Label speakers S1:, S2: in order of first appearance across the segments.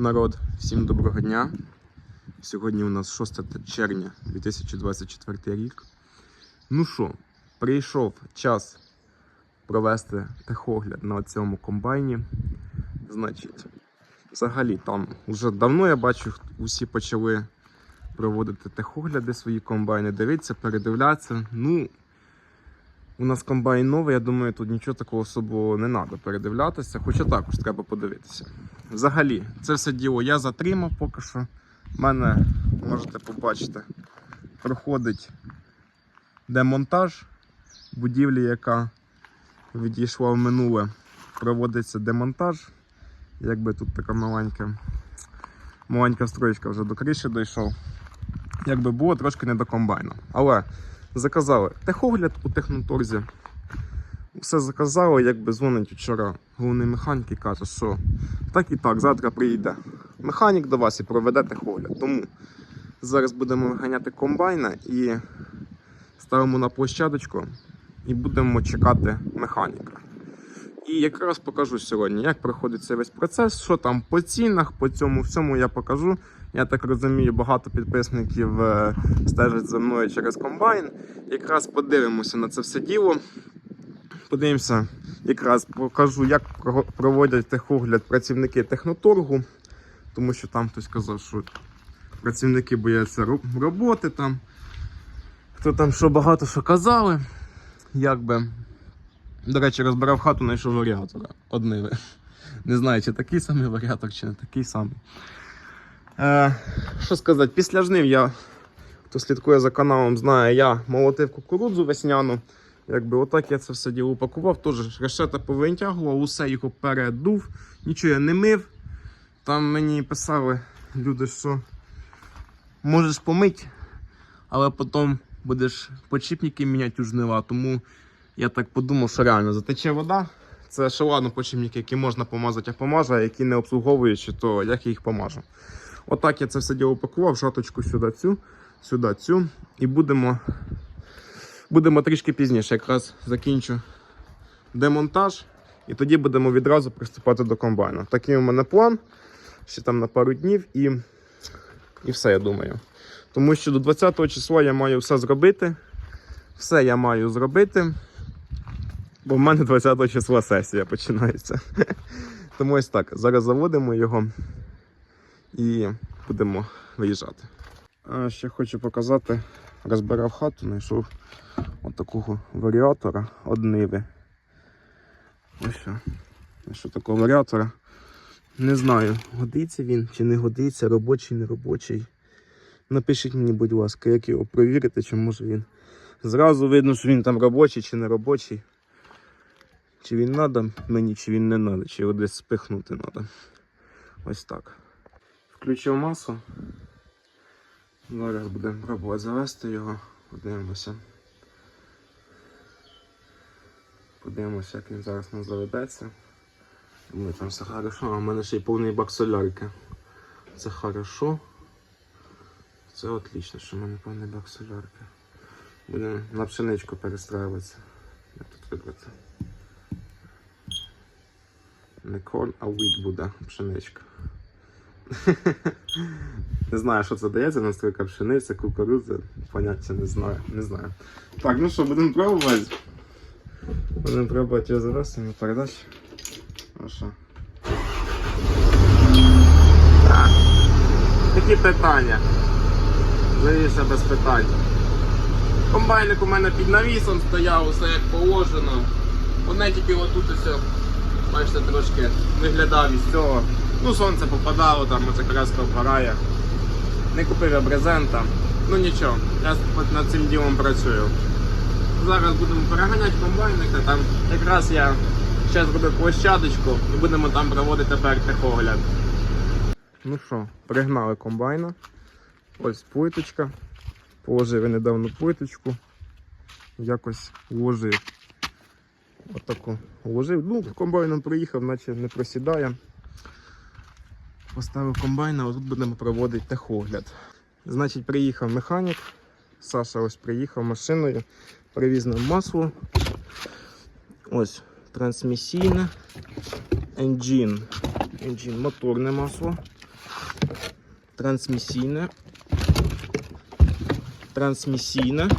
S1: Народ, всім доброго дня. Сьогодні у нас 6 червня 2024 рік. Ну що, прийшов час провести техогляд на цьому комбайні. Значить, взагалі там вже давно я бачу, усі почали проводити техогляди свої комбайни, дивитися, передивлятися. Ну, у нас комбайн новий, я думаю, тут нічого такого особливого не треба передивлятися, хоча також треба подивитися. Взагалі, це все діло я затримав поки що. У мене, можете побачити, проходить демонтаж будівлі, яка відійшла в минуле. Проводиться демонтаж. Якби тут така маленька, маленька строчка вже до криші дійшов. Якби було трошки не до комбайну. Але заказали техогляд у техноторзі. Все заказали, якби дзвонить вчора головний механік і каже, що так і так, завтра приїде механік до вас і проведе техогляд. Тому зараз будемо виганяти комбайна і ставимо на площадочку і будемо чекати механіка. І якраз покажу сьогодні, як проходить цей весь процес, що там по цінах, по цьому всьому я покажу. Я так розумію, багато підписників е, стежать за мною через комбайн. Якраз подивимося на це все діло. Подивимося, якраз покажу, як проводять техогляд працівники техноторгу, тому що там хтось казав, що працівники бояться роботи там. Хто там що багато що казали. Якби. До речі, розбирав хату, знайшов варіатора. Одниве. Не знаю, чи такий самий варіатор, чи не такий самий. Е, що сказати, після жнив я, хто слідкує за каналом, знає, я молотив кукурудзу весняну. Якби отак я це все діло упакував. Теж решета повинтягував, усе його передув, нічого я не мив. Там мені писали люди, що можеш помити, але потім будеш почіпники міняти у жнива. Тому я так подумав, що реально затече вода. Це ще ладно почіпники, які можна помазати, я помажу, а які не обслуговуючи, то як я їх помажу. Отак я це все діло упакував, шаточку сюди цю, сюди цю. І будемо, будемо трішки пізніше, якраз закінчу демонтаж. І тоді будемо відразу приступати до комбайну. Такий у мене план. Ще там на пару днів і, і все, я думаю. Тому що до 20 числа я маю все зробити. Все я маю зробити. Бо в мене 20 числа сесія починається. Тому ось так. Зараз заводимо його і будемо виїжджати. Ще хочу показати, розбирав хату, знайшов отакого варіатора одниви. Ось що. Знайшов такого варіатора. Не знаю, годиться він чи не годиться, робочий, не робочий. Напишіть мені, будь ласка, як його провірити, чи може він. Зразу видно, що він там робочий чи не робочий. Чи він треба мені, чи він не треба, чи його десь спихнути треба. Ось так. Включив масу. Зараз будемо пробувати завести його. Подивимося. Подивимося, як він зараз нам заведеться. Думаю, там все хорошо, а в мене ще й повний бак солярки. Це хорошо. Це отлично, що в мене повний бак солярки. Будемо на пшеничку перестраюватися. Як тут вибрати? Не корн, а віт буде пшеничка. Не знаю, що це дається, настройка пшениця, кукурудза, поняття не знаю. Не знаю. Так, ну що, будемо пробувати. Будемо пробувати його завести на передачі. Так. Такі питання. Завіше без питань. Комбайник у мене під навісом стояв, усе як положено. Одне тільки отут ось, бачите, трошки виглядав із цього. Ну, сонце попадало, там оце краска вгорає. Не купив я брезента. Ну нічого, я над цим ділом працюю. Зараз будемо переганяти комбайника, там якраз я ще зробив площадочку і будемо там проводити тепер техогляд. Ну що, пригнали комбайна. Ось плиточка. Положив я недавно плиточку. Якось вложив. Отаку вложив. Ну, комбайном приїхав, наче не просідає. Поставив комбайна, а тут будемо проводити техогляд. Значить, приїхав механік. Саша ось приїхав машиною, привіз нам масло. Ось трансмісійне. Engine. Engine моторне масло. трансмісійне. Трансмісійне.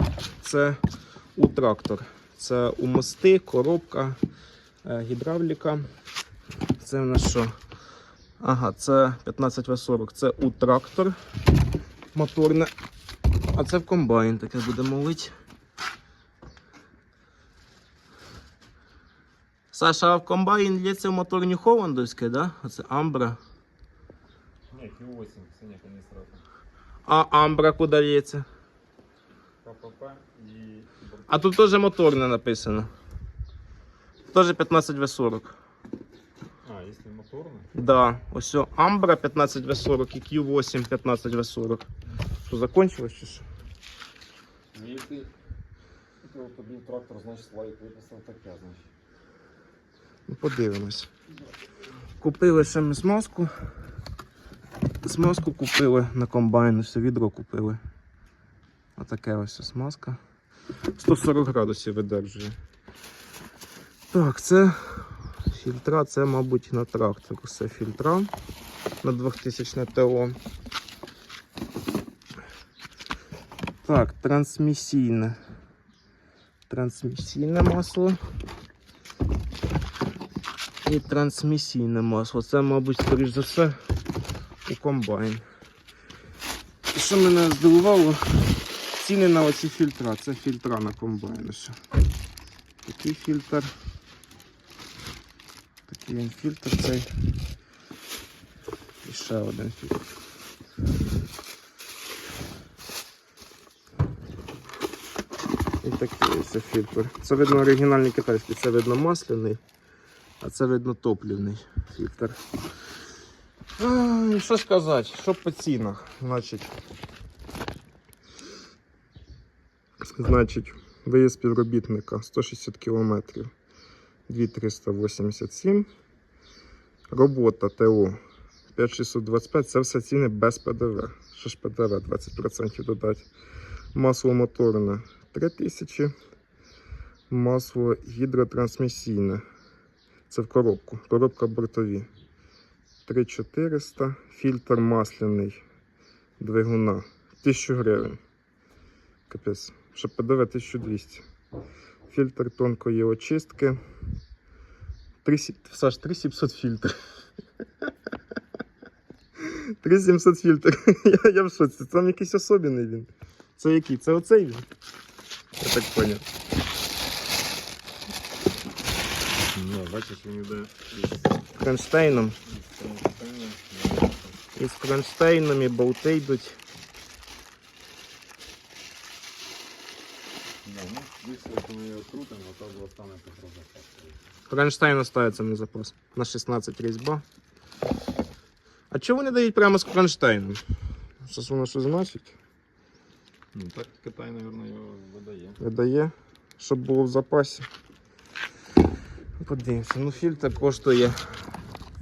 S1: Це у трактор. Це у мости, коробка, е, гідравліка. Це в нас що? Ага, це 15В40. Це у трактор моторне. А це в комбайн таке буде мовити. Саша, а в комбайн лється в моторні Ховандовське, да? Оце Амбра.
S2: Ні, Q8, синя каністра.
S1: А Амбра куди лється?
S2: КПП і...
S1: А тут теж моторне написано. Теж 15В40.
S2: Якщо моторне?
S1: Да, ось Амбра 15В40 і Q8 15В40. Що, закончилось чи що?
S2: Ну, якщо тобі трактор, значить лайк виписав таке, значить.
S1: Ну, подивимось. Купили ще ми смазку. Смазку купили на комбайн, все відро купили. Отаке ось смазка. 140 градусів видержує. Так, це фільтра, це, мабуть, на трактор. Це фільтра на 2000 ТО. Так, трансмісійне. Трансмісійне масло. І трансмісійне масло. Це, мабуть, скоріш за все, у комбайн. Що мене здивувало, ціни на оці фільтра. Це фільтра на комбайн. Такий фільтр. Такий він фільтр цей. І ще один фільтр. І такий ось фільтр. Це видно оригінальний китайський, це видно масляний. А це видно топлівний фільтр. Що сказати, що по цінах? Значить, значить, виїзд співробітника 160 км 2387. Робота ТО 5625. Це все ціни без ПДВ. Що ж ПДВ 20% додати. Масло моторне 3000. Масло гідротрансмісійне. Це в коробку. Коробка бортові. 3400. Фільтр масляний двигуна. 1000 гривень. Капець. Ще ПДВ 1200. Фільтр тонкої очистки. 3, Саш, 3700 фільтр. 3700 фільтр. Я, я в шоці. Там якийсь особливий він. Це який? Це оцей він? Я так поняв.
S2: Ну, бачиш, він йде
S1: Кронштейном. І з кронштейном, і болти йдуть.
S2: Да, ну, десь коли його крутимо, то остане просто запас.
S1: Кронштейн ставиться на запас. На 16 різьба. А чого вони дають прямо з кронштейном? Щось воно що значить?
S2: Ну, так Китай, мабуть, його видає.
S1: Видає, щоб було в запасі. Подивимося. Ну фільтр коштує.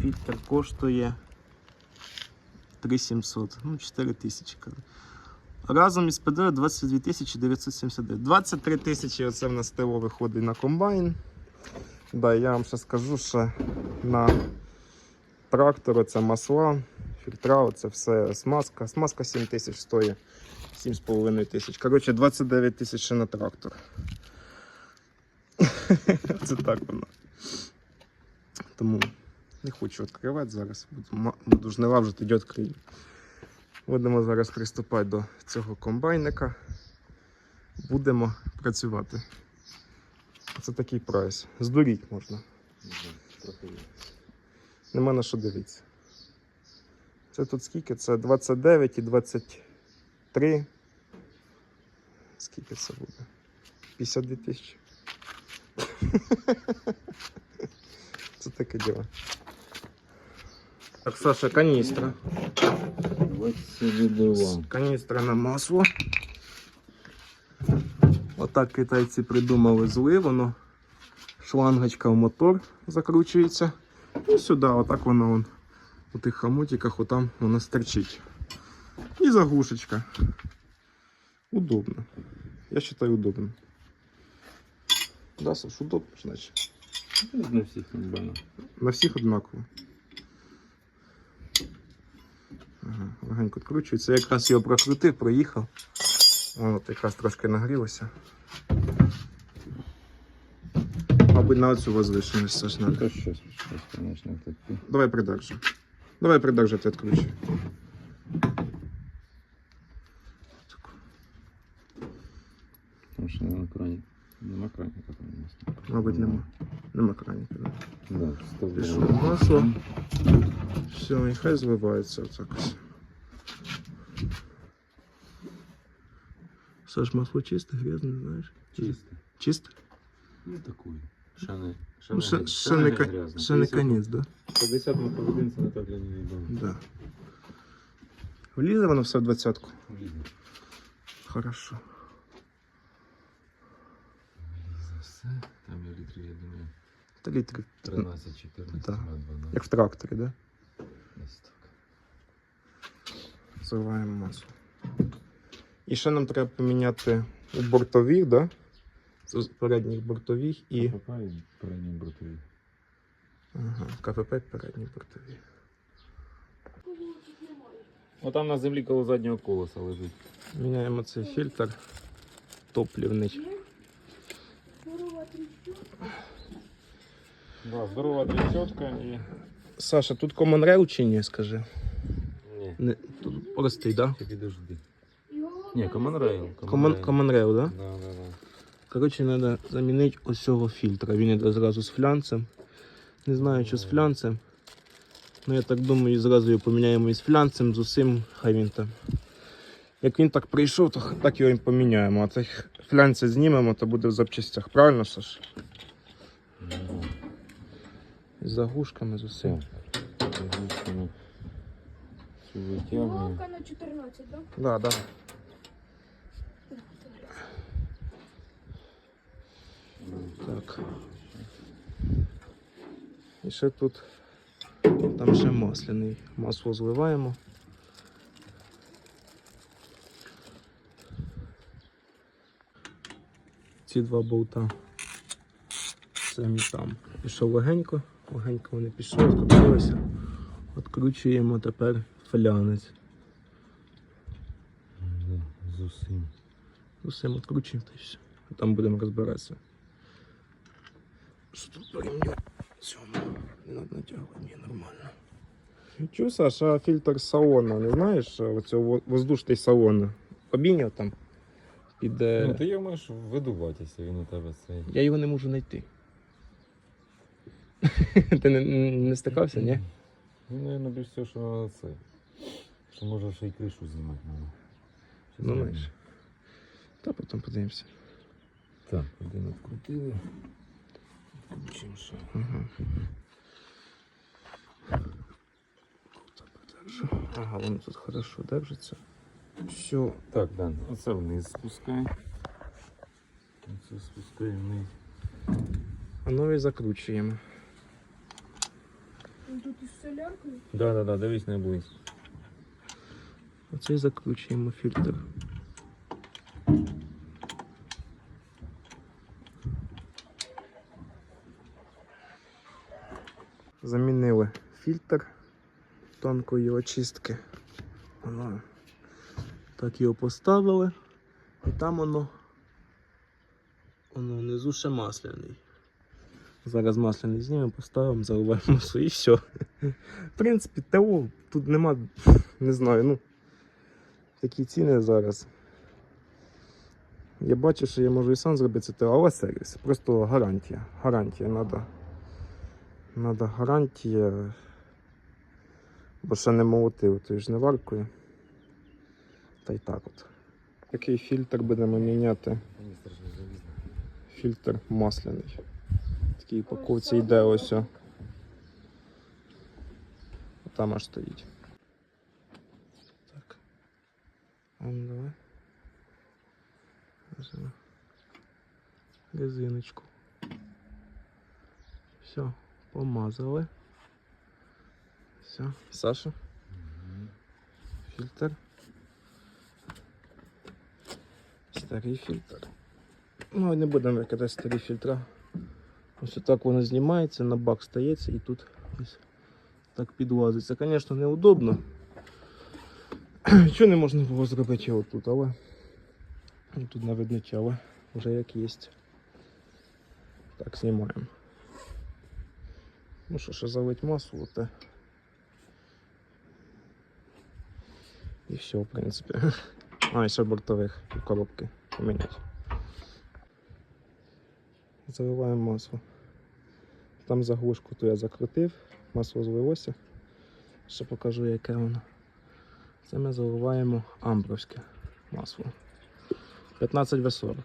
S1: Фільтр коштує 3700. Ну, 4000. Разом із ПДВ 22 979. 23 тисячі оце в нас ТО виходить на комбайн. Да, я вам ще скажу, що на трактор це масла, фільтра, оце все смазка. Смазка 7 тисяч стоїть. 7,5 тисяч. Коротше, 29 тисяч ще на трактор. Це так воно. Тому не хочу відкривати зараз. Буду жнива вже тоді відкрию. Будемо зараз приступати до цього комбайника. Будемо працювати. Це такий прайс. Здуріть можна. Нема на що дивитися. Це тут скільки? Це 29 і 23. Скільки це буде? 52 тисячі. Це таке діло. Так, Саша, каністра.
S2: Ось сюди
S1: Каністра на масло. Отак китайці придумали зли, воно шлангочка в мотор закручується. І сюди, отак воно вон, у тих хомутиках, отам воно стерчить. І заглушечка. Удобно. Я вважаю удобно. Да, Саш, удобно, значить.
S2: На всіх комбайнах.
S1: На всіх однаково. Легенько відкручується. Я якраз його прокрутив, проїхав. От, якраз трошки нагрілося. Мабуть, на оцю возвишеність Саш, надо.
S2: Это сейчас, сейчас, конечно, это
S1: Давай придержи. Давай придержи, ти відкручуй.
S2: Потому что на кране. Нема краника там у нас.
S1: Мабуть, нема. Нема краніка. Да.
S2: Да.
S1: Пішло масло. Все, і хай зливається отак ось. Саш, масло чисте, грязне, знаєш?
S2: Чисто.
S1: Чисте?
S2: Ну такой. Шаны.
S1: Ну, ще, ще, не, ка- ще не конець, да?
S2: 50 на половину це не так для невідомо.
S1: Да. Влізе воно все в двадцятку? Хорошо.
S2: Все. Там я літрів, я думаю,
S1: Та літрів.
S2: 13, 14,
S1: Да.
S2: 12.
S1: Як в тракторі, да?
S2: Десь так.
S1: Зливаємо масло. І ще нам треба поміняти у бортових, да? З передніх бортових і
S2: Попай передній бортові.
S1: ага, КПП передні бортові.
S2: О, там на землі коло заднього колеса лежить.
S1: Міняємо цей фільтр топлівний.
S2: Да, здорова тридцятка і...
S1: Саша, тут Common Rail чи ні, скажи?
S2: Ні,
S1: Не, тут простий, да?
S2: ти підожди. Ні, Common Rail.
S1: Common, common Rail, да?
S2: Да, да, да.
S1: Коротше, треба замінити ось цього фільтра. Він іде зразу з флянцем. Не знаю, чи з флянцем. Ну я так думаю, зразу його поміняємо і з флянцем, з усім, хай він там. Як він так прийшов, то так його і поміняємо. А цей флянця знімемо, то буде в запчастях. Правильно, Саш? З заглушками, з усім.
S2: Так. Заглушками. Цю витягуємо.
S3: Головка на 14, да?
S1: Да, да. Так. І ще тут там ще масляний. Масло зливаємо. Ці два болта. Самі там. Пішов легенько, легенько вони пішли, відкрутилися. Откручуємо тепер флянець.
S2: З усім.
S1: З усім відкручуємо та й все. Там будемо розбиратися. Що тут по ремню? Цьому. Не треба натягувати, ні, нормально. Чув, Саша, фільтр салону, не знаєш, оцього воздушний салон. Обійняв там. Під.
S2: Ну, ти його можеш видуватися, він у тебе цей.
S1: Я його не можу знайти. Ти не, не стикався, ні?
S2: Ну, наверное, більш всього, що це. Що може ще й кришу знімати. Щас
S1: Ну, знаєш. Та потім подивимося.
S2: Так, один відкрутили. Включимо ще.
S1: Ага. Ага, воно тут хорошо держиться. Все,
S2: Так, Дан, оце вниз спускай. Оце спускай вниз.
S1: а нові закручуємо.
S3: Ну, Тут із соляркою.
S2: Да, да, да, дивись не близько.
S1: Оцей закручуємо фільтр. Замінили фільтр тонкої очистки. Воно так його поставили. І там воно, воно внизу ще масляний. Зараз масляний знімемо, поставимо, заливаємо масло і все. В принципі, ТО тут нема, не знаю, ну. Такі ціни зараз. Я бачу, що я можу і сам зробити це, але сервіс. Просто гарантія. Гарантія треба. Надо гарантія. Бо ще не молотив тою жниваркою. Та й так от. Який фільтр будемо міняти? Фільтр масляний. В такій упаковці йде ось. о. Там аж стоїть. Так. А ну давай. Резиночку. Все, помазали. Все. Саша, фільтр. Старий фільтр. Ну, не будемо викидати старі фільтра. Ось так воно знімається, на бак стається і тут ось так підлазиться. Звісно, неудобно. Чого не можна було зробити його тут, але тут не видно вже як є. Так, знімаємо. Ну що, ще залить масло, те. І все, в принципі. А, і ще бортових коробки поміняти. Заливаємо масло. Там заглушку ту я закрутив, масло злилося. Ще покажу, яке воно. Це ми заливаємо амбровське масло. 15 в 40.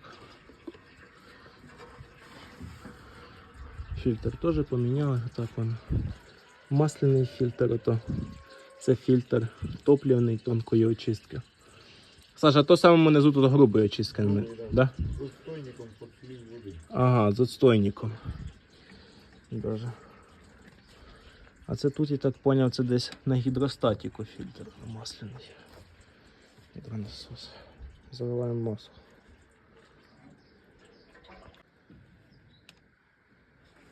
S1: Фільтр теж поміняли, так воно. Масляний фільтр, ото це фільтр топлівний тонкої очистки. Саша, то самому внизу тут грубої очистки. не- Да?
S2: З отстойником під води.
S1: Ага, з отстойником. Даже. А це тут, я так поняв, це десь на гідростатіку фільтр масляний. Гідронасос. Заливаємо масло.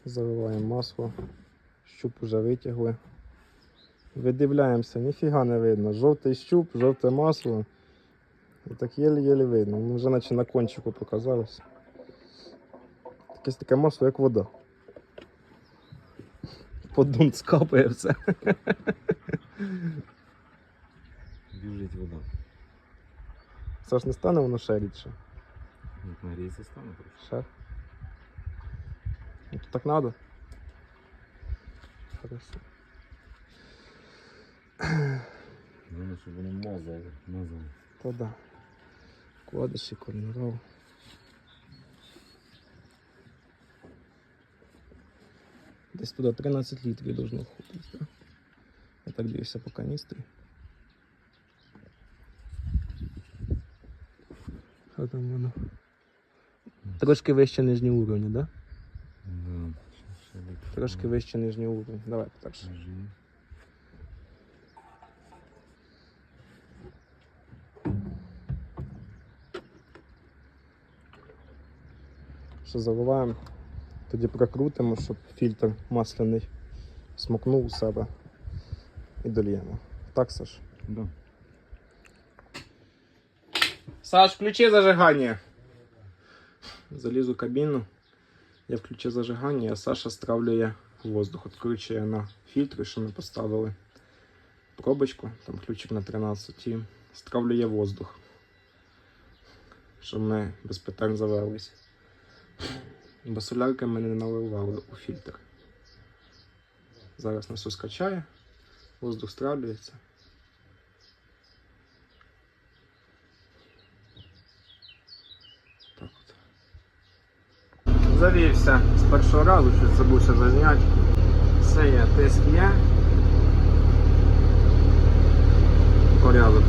S1: Заливаємо масло. Щуп уже витягли. Видивляємося, ніфіга не видно. Жовтий щуп, жовте масло. І так єлі-єлі видно. Ну, Вже наче на кончику показалось. Якесь таке масло, як вода. Подун скапає все.
S2: Біжить вода.
S1: Саш, не стане воно ще рідше.
S2: Як нагріється стане.
S1: Ще. Ну, то так надо. Хорошо.
S2: Головне, щоб воно мазало. Мазало.
S1: То да. Кладеш і. Десь туди 13 літрів должно входити. Да? Я так дивився по каністрі. Що там воно? Трошки вище нижній уровень, да?
S2: Да.
S1: Трошки вище нижній уровень. Давай так. ще. Що заливаємо, тоді прокрутимо, щоб фільтр масляний смокнув у себе і дольємо. Так, Саш?
S2: Да.
S1: Саш, включи зажигання. Залізу в кабіну. Я включу зажигання, а Саша стравлює воздух. Откручує на фільтри, що ми поставили пробочку, там ключик на 13 і стравлює воздух. Щоб ми без питань завелись. Бо солярки ми не наливали у фільтр. Зараз насос качає, воздух стравлюється. Завівся з першого разу, щось забувся зазняти. Все є, тиск є. Порядок.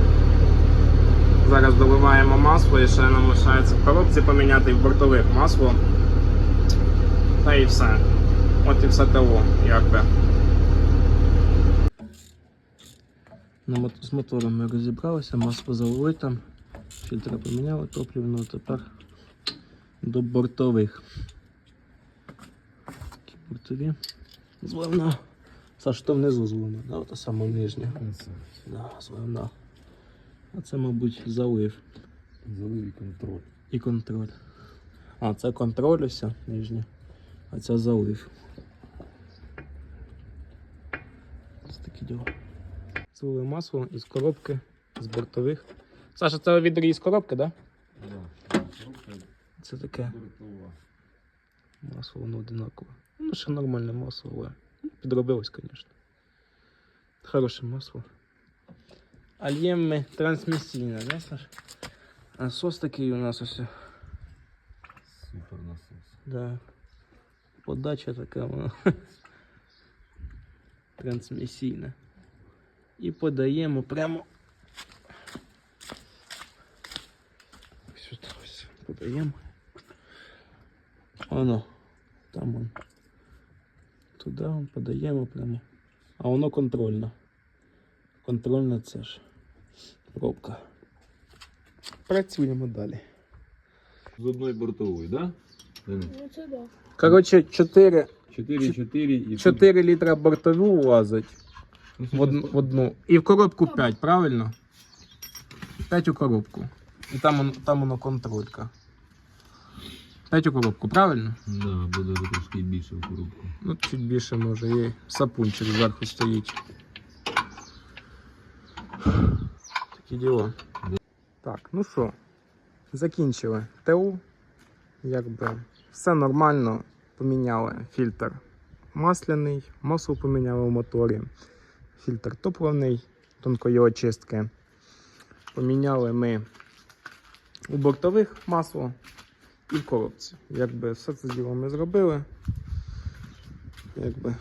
S1: Зараз доливаємо масло і ще нам лишається в коробці поміняти в бортових масло. Та і все. От і все того. На мот- з мотором ми розібралися, масло залили там, фільтри поміняли топливно, тепер до бортових. Такі бортові. Зливна. Саш, то внизу зливна, да? Ото саме нижня. Да, зливна. А це, мабуть, залив
S2: Залив і контроль.
S1: і контроль. А, це контроль ось нижня, а це залив. Ось такі діла. Злили масло із коробки, з бортових. Саша, це відрі із коробки, так? Да?
S2: Да. Коробка
S1: Це таке.
S2: бортова.
S1: Масло воно одинакове. Ну, ще нормальне масло, але ну, підробилось, звісно. Хороше масло. А льємо ми трансмісійне, да, Саш? Насос такий у нас ось.
S2: Супер насос.
S1: Да. Подача така вона. Трансмісійна. І подаємо прямо. Сюди ось подаємо. Воно. Там он. Туди он подаємо прямо. А воно контрольно. Контрольно це ж. Пробка. Працюємо далі.
S2: З одної бортової, да? Денис?
S3: Ну це да.
S1: Коротше, 4
S2: 4-4 і
S1: 4 літра бортову влазить
S2: Ну,
S1: в, од-
S2: зараз
S1: в одну. І в коробку 5, правильно? П'ять коробку. І там, он- там воно контролька. П'ять коробку, правильно?
S4: Да, буде трошки більше в коробку.
S1: Ну, чуть більше може, є сапунчик зверху стоїть. Такі діло. Так, ну що, закінчили ТУ. Якби все нормально. Поміняли фільтр масляний, масло поміняли в моторі, фільтр топливний, тонкої очистки. Поміняли ми у бортових масло і в коробці. Якби все це діло ми зробили. Якби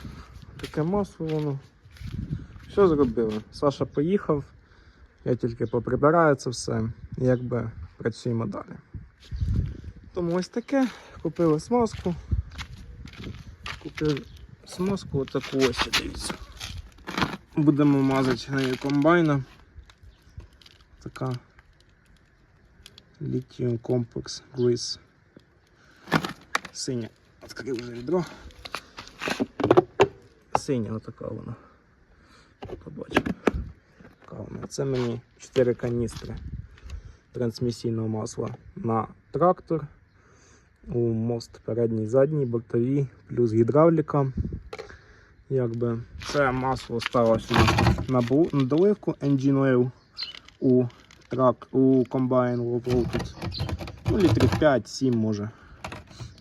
S1: таке масло воно. Все зробили. Саша поїхав, я тільки поприбираю це все. і Якби працюємо далі. Тому ось таке. Купили смазку. Купив смазку отаку ось, дивіться. Будемо мазати нею комбайна. Така Lithium Complex Gliss. Синя. Відкрив вже відро. Синя отака вона. Побачимо. Це мені 4 каністри трансмісійного масла на трактор. У мост передній, задній, бортові, плюс гідравліка. Якби це масло стало сюди на, доливку Engine Oil у трак, у комбайн Ну, літрів 5-7 може.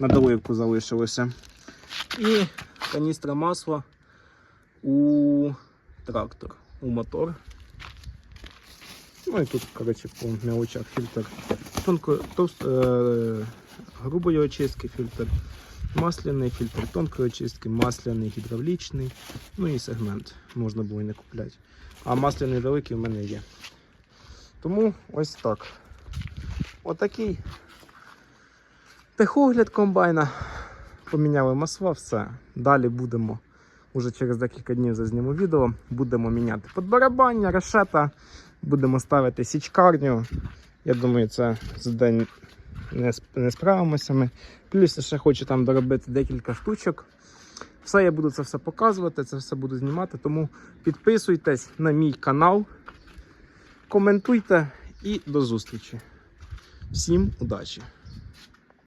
S1: На доливку залишилося. І каністра масла у трактор, у мотор. Ну і тут, коротше, по мелочах фільтр тонко, товст, е, грубої очистки фільтр, масляний фільтр тонкої очистки, масляний гідравлічний, ну і сегмент можна було і не купляти. А масляний великий в мене є. Тому ось так. Отакий техогляд комбайна. Поміняли масла, все. Далі будемо. Уже через декілька днів зазніму відео. Будемо міняти подбарабання, решета, будемо ставити січкарню. Я думаю, це за день не, не справимося ми. Плюс я ще хочу там доробити декілька штучок. Все, я буду це все показувати, це все буду знімати. Тому підписуйтесь на мій канал, коментуйте і до зустрічі. Всім удачі!